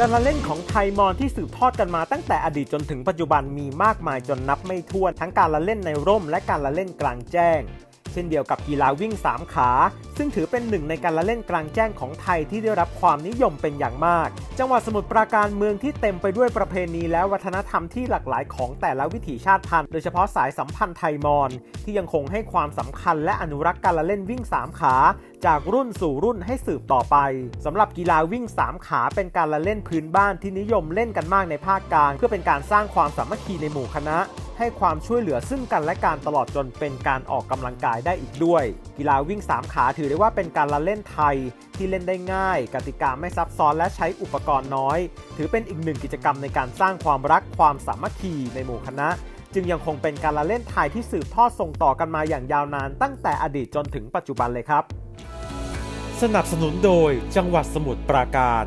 การละเล่นของไทยมอญที่สืบทอดกันมาตั้งแต่อดีตจนถึงปัจจุบันมีมากมายจนนับไม่ถ้วนทั้งการละเล่นในร่ม และการละเล่นกลางแจ้ง เช่นเดียวกับกีฬาวิ่ง 3 ขา ซึ่งถือเป็นหนึ่งในการละเล่นกลางแจ้งของไทยที่ได้รับความนิยมเป็นอย่างมาก จังหวัดสมุทรปราการเมืองที่เต็มไปด้วยประเพณีและวัฒนธรรมที่หลากหลายของแต่ละวิถีชาติพันธุ์ โดยเฉพาะสายสัมพันธ์ไทยมอญที่ยังคงให้ความสำคัญและอนุรักษ์การละเล่นวิ่ง 3 ขา จากรุ่นสู่รุ่นให้สืบต่อไปสำหรับกีฬาวิ่ง 3 ขาเป็นการละเล่นพื้นบ้านที่นิยมเล่นกันมากในภาคกลาง เพื่อเป็นการสร้างความสามัคคีในหมู่คณะ ให้ความช่วยเหลือซึ่งกันและการตลอดจนเป็นการออกกำลังกายได้อีกด้วย กีฬาวิ่ง 3 ขาถือได้ว่าเป็นการละเล่นไทยที่เล่นได้ง่าย กติกาไม่ซับซ้อนและใช้อุปกรณ์น้อย ถือเป็นอีกหนึ่งกิจกรรมในการสร้างความรักความสามัคคีในหมู่คณะ จึงยังคงเป็นการละเล่นไทยที่สืบทอดส่งต่อกันมาอย่างยาวนาน ตั้งแต่อดีตจนถึงปัจจุบันเลยครับ สนับสนุนโดยจังหวัดสมุทรปราการ